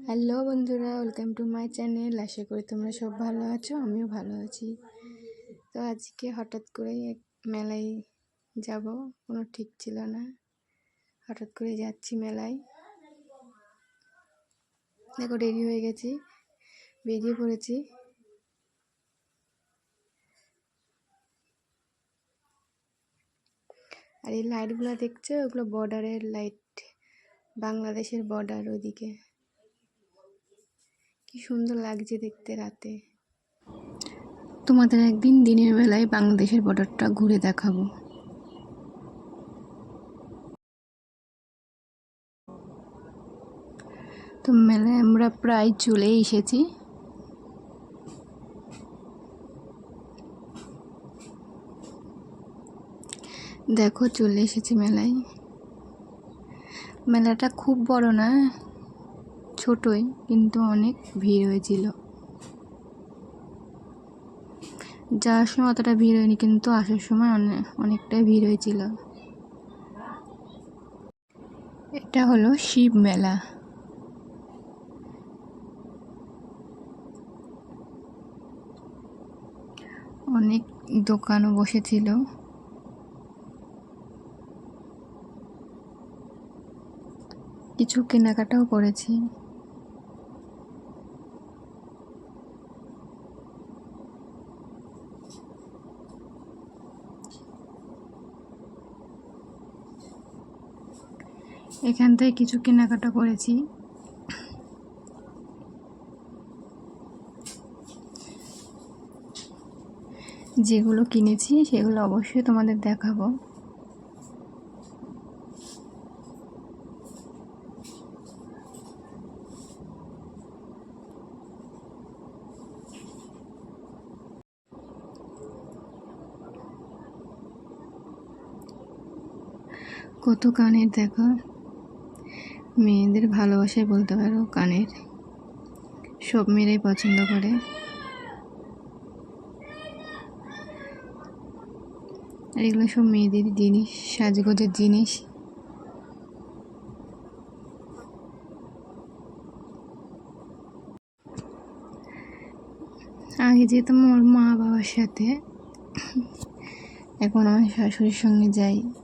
Hello বন্ধুরা, welcome to my channel. আশা করি তোমরা সব ভালো আছো, আমিও ভালো আছি। তো আজকে হঠাৎ করে এক মেলায় যাব, কোনো ঠিক ছিল না। হঠাৎ করে যাচ্ছি মেলায়। দেখো রেডি হয়ে গেছি, বেরিয়ে পড়েছি। আর এই লাইটগুলো দেখছ? ওগুলো বর্ডারের লাইট বাংলাদেশের বর্ডার ওদিকে। কি সুন্দর লাগছে দেখতে রাতে। তোমাদের একদিন দিনের বেলায় বাংলাদেশের বর্ডারটা ঘুরে দেখাবো। তো মেলায় আমরা প্রায় চলে এসেছি। দেখো চলে এসেছি মেলায়। মেলাটা খুব বড় না? ছোটই, কিন্তু অনেক ভিড় হয়েছিল। যাওয়ার সময় অতটা ভিড় হয়নি, কিন্তু আসার সময় অনেক অনেকটাই ভিড় হয়েছিল। এটা হলো শিব মেলা। অনেক দোকানও বসেছিল। কিছু কেনাকাটাও করেছি। এখান থেকে কিছু কেনাকাটা করেছি। যেগুলো কিনেছি সেগুলো অবশ্যই তোমাদের দেখাবো। কত কানের দেখো। মেয়েদের ভালোবাসায় বলতে পারো কানের। সব মেয়েরাই পছন্দ করে। আর এগুলো সব মেয়েদের জিনিস, সাজগোজের জিনিস। আগে যেতাম ওর মা বাবার সাথে। এখন আমার শাশুড়ির সঙ্গে যাই।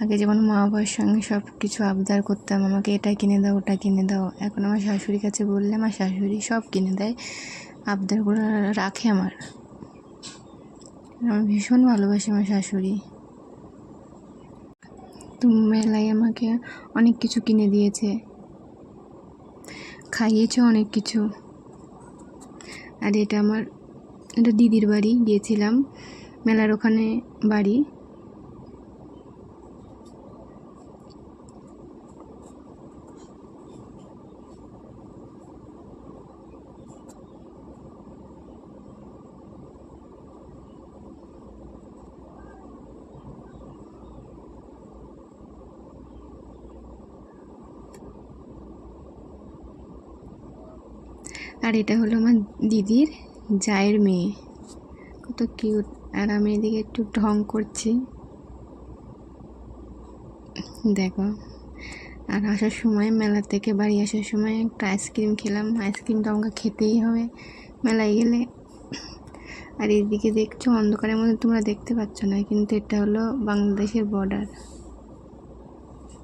আগে যেমন মা বাবার সঙ্গে সব কিছু আবদার করতাম, আমাকে এটা কিনে দাও, ওটা কিনে দাও। এখন আমার শাশুড়ির কাছে বললে আমার শাশুড়ি সব কিনে দেয়, আবদারগুলো রাখে আমার। আমার ভীষণ ভালোবাসি আমার শাশুড়ি। মেলায় আমাকে অনেক কিছু কিনে দিয়েছে। খাইয়েছে অনেক কিছু। আর এটা আমার, এটা দিদির বাড়ি গিয়েছিলাম, মেলার ওখানে বাড়ি। আর এটা হলো আমার দিদির জায়ের মেয়ে। কত কিউট আর আমি এদিকে একটু ঢং করছি। দেখো। আর আসার সময়, মেলা থেকে বাড়ি আসার সময় একটা আইসক্রিম খেলাম। আইসক্রিমটা আমাকে খেতেই হবে। মেলায় গেলে। আর এদিকে দেখছ, অন্ধকারের মধ্যে তোমরা দেখতে পাচ্ছ না, কিন্তু এটা হলো বাংলাদেশের বর্ডার